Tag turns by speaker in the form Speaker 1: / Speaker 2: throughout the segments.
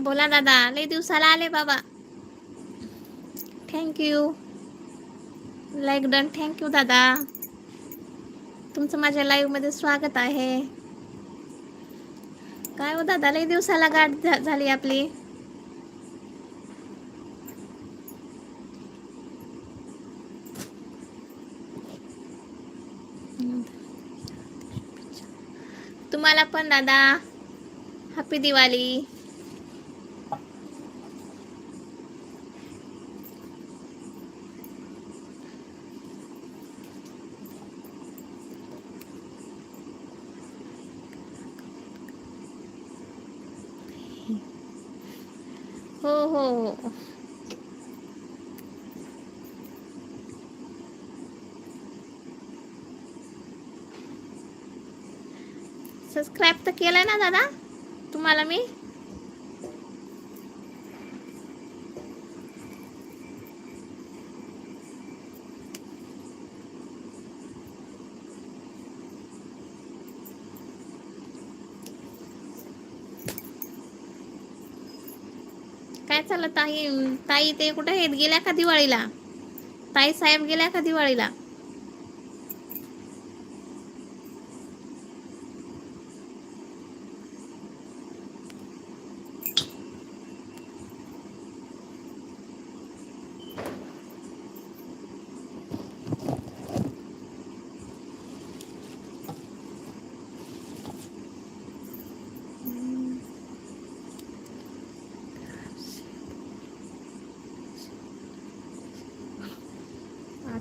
Speaker 1: बोला दादा लय दिवसाला आले बाबा. थँक्यू लाईक डन थँक्यू दादा. तुमचं माझ्या लाईव्हमध्ये स्वागत आहे. काय हो दादा लय दिवसाला गाठ झाली आपली. तुम्हाला पण दादा. हॅपी दिवाळी हो हो हो सबस्क्राईब तर केलं ना दादा? तुम्हाला मी? काय चाललं ताई? ताई ते कुठे आहेत? गेल्या का दिवाळीला? ताई साहेब गेल्या का दिवाळीला?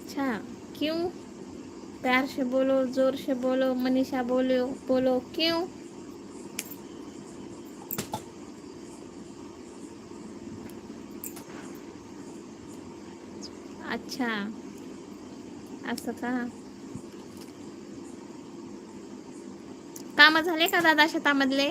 Speaker 1: अच्छा. क्यों? प्यार से बोलो जोर से बोलो मनीषा बोलो बोलो क्यों? अच्छा. असं का? काम झाले का दादा शेतामधले?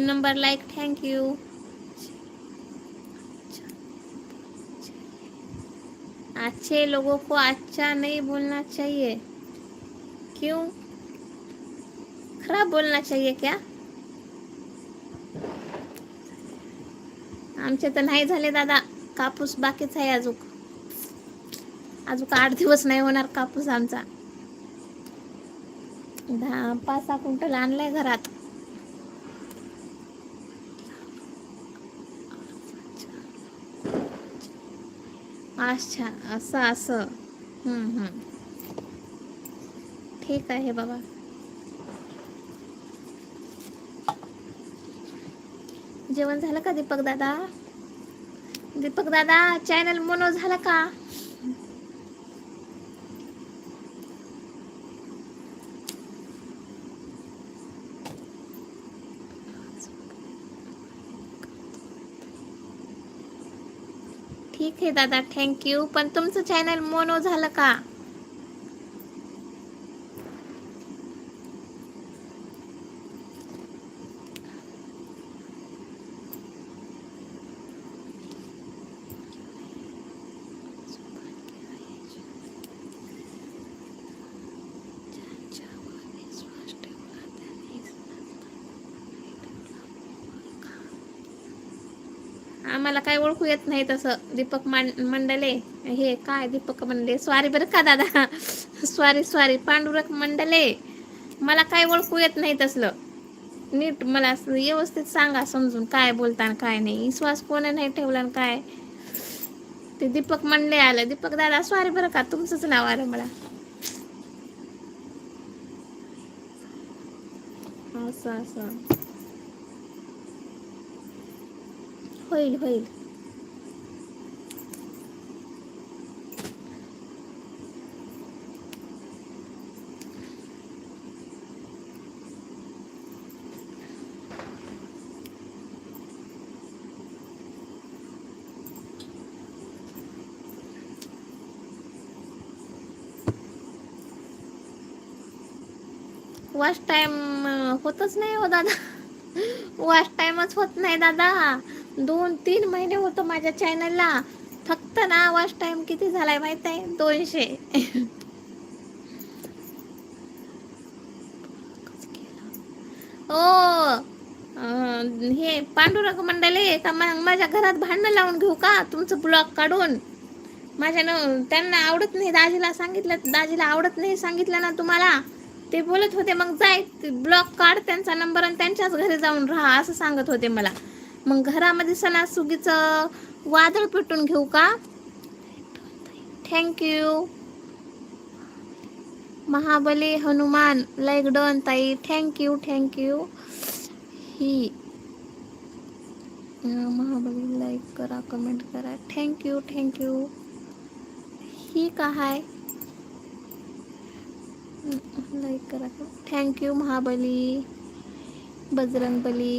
Speaker 1: दोन नंबर लाईक थँक्यू यू। अच्छे लोगों को अच्छा नहीं बोलना चाहिए। क्यों? खराब बोलना चाहिए क्या? आमचे तर नाही झाले दादा कापूस बाकीच आहे अजून. अजूक आठ दिवस नाही होणार कापूस आमचा. दहा पाच सहा क्विंटल आणलाय घरात. अच्छा असं असं. ठीक आहे बाबा. जेवण झालं का दीपक दादा दीपक दादा चॅनल मोनो झाला का? ठीक आहे दादा थँक्यू पण तुमचं चॅनल मोनो झालं का? आम्हाला काय ओळखू येत नाही तसं. दीपक मान- मंडले हे काय दीपक मंडले? स्वारी बरं का दादा. स्वारी स्वारी पांडुरक मंडले मला काय ओळखू येत नाही तसलं. नीट मला असं व्यवस्थित सांगा समजून काय बोलताना काय नाही. विश्वास कोण नाही ठेवला काय? ते दीपक मंडले आलं. दीपक दादा स्वारी बरं का. तुमचंच नाव आलं मला. असं असं. होईल होईल. वॉश टाइम होतच नाही हो दादा. वॉश टाइमच होत नाही दादा. दोन तीन महिने होतो माझ्या चॅनलला फक्त ना वॉच टाइम किती झालाय माहीत आहे दोनशे. ओ हे पांडुरंग मंडळे का मग माझ्या घरात भांडणं लावून घेऊ का? तुमचं ब्लॉक काढून. माझ्या न त्यांना आवडत नाही दाजीला सांगितलं दाजीला आवडत नाही सांगितलं ना तुम्हाला? ते बोलत होते मग जाय ब्लॉक काढ त्यांचा नंबर आणि त्यांच्याच घरी जाऊन राहा असं सांगत होते मला. मग घरामध्ये सणासुगीचं वादळ पेटून घेऊ का? Thank you Mahabali Hanuman like done ताई. थँक्यू थँक्यू ही महाबली लाईक करा कमेंट करा. थँक्यू थँक्यू ही का हाय? लाईक करा. Thank you Mahabali. बजरंगबली.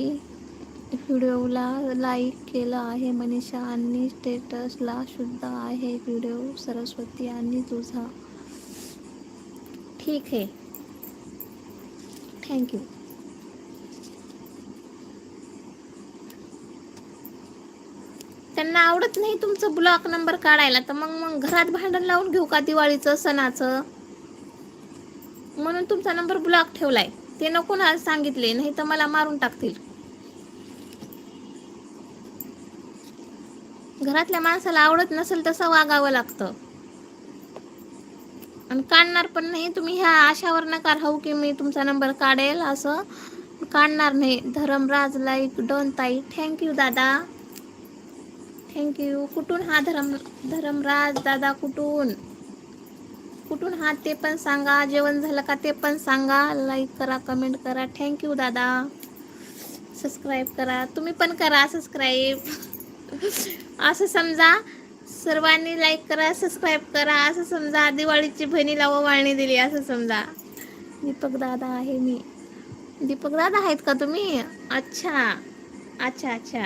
Speaker 1: व्हिडिओला लाईक केलं आहे मनीषा आणि स्टेटसला शुद्ध आहे व्हिडिओ सरस्वती आणि तुझा. ठीक आहे. थँक्यू त्यांना आवडत नाही तुमचं ब्लॉक नंबर काढायला तर मग मग घरात भांडण लावून घेऊ का दिवाळीचं सणाचं? म्हणून तुमचा नंबर ब्लॉक ठेवलाय. ते नको ना सांगितले नाही तर मला मारून टाकतील. घरातल्या माणसाला आवडत नसेल तसं वागावं लागतं. आणि काढणार पण नाही. तुम्ही ह्या आशावर नकार हो की मी तुमचा नंबर काढेल असं काढणार नाही. धरमराज लाईक डोन ताई थँक्यू दादा. थँक्यू कुठून हा धरम धरमराज दादा कुठून? कुठून हा ते पण सांगा. जेवण झालं का ते पण सांगा. लाईक करा कमेंट करा. थँक्यू दादा. सबस्क्राईब करा. तुम्ही पण करा सबस्क्राईब असं समजा सर्वांनी लाईक करा सबस्क्राईब करा असं समजा दिवाळीची बहिणीला ओवाळणी दिली असं समजा. दीपक दादा आहे मी. दीपक दादा आहेत का तुम्ही? अच्छा. अच्छा अच्छा.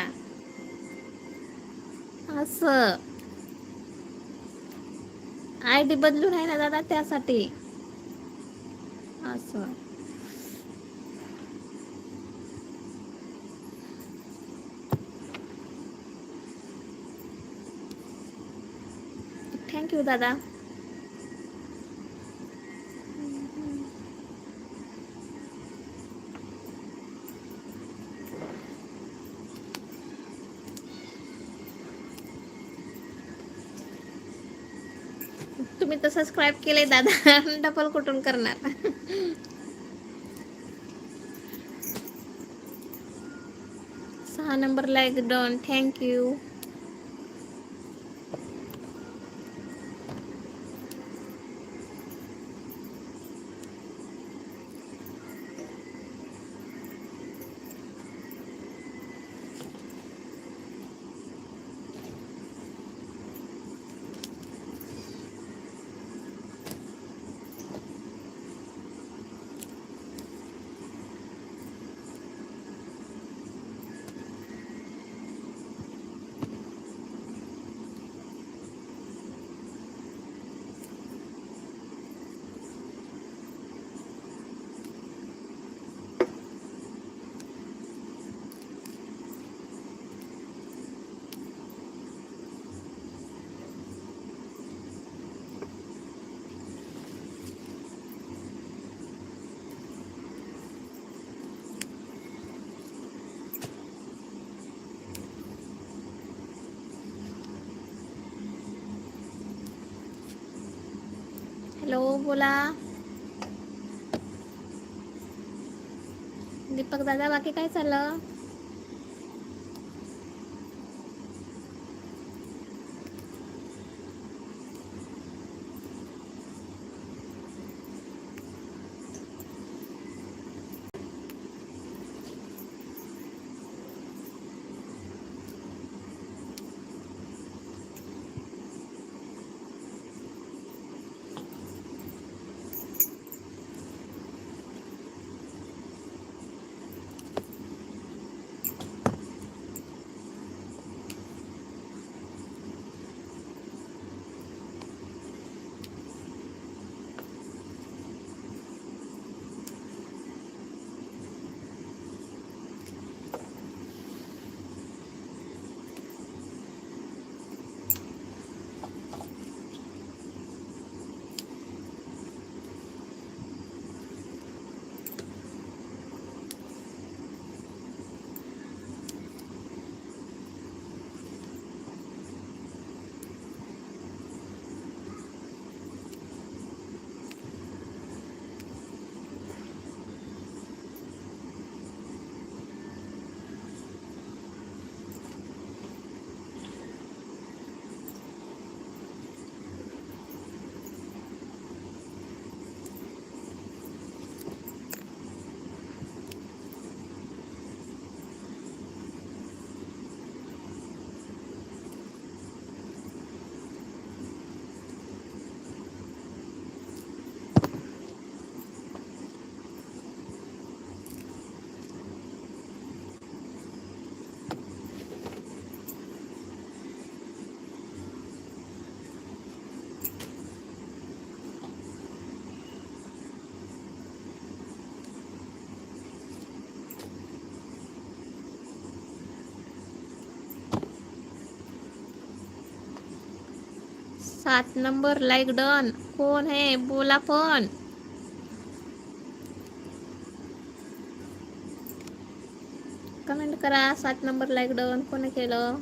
Speaker 1: असं. आय डी बदलून आहे ना दादा त्यासाठी? असं. थँक्यू दादा तुम्ही तर सबस्क्राईब केले दादा डबल कुठून करणार सहा नंबर लाईक डन थँक्यू बोला. दीपक दादा बाकी काय चाललं? सात नंबर लाईक डन कोण आहे बोला पण. कमेंट करा सात नंबर लाईक डन कोणी केलं?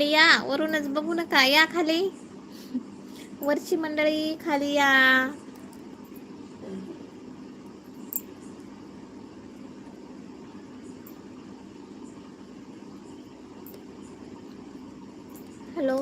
Speaker 1: खाली या वरूनच बघू नका. या खाली. वरची मंडळी खाली या. हॅलो?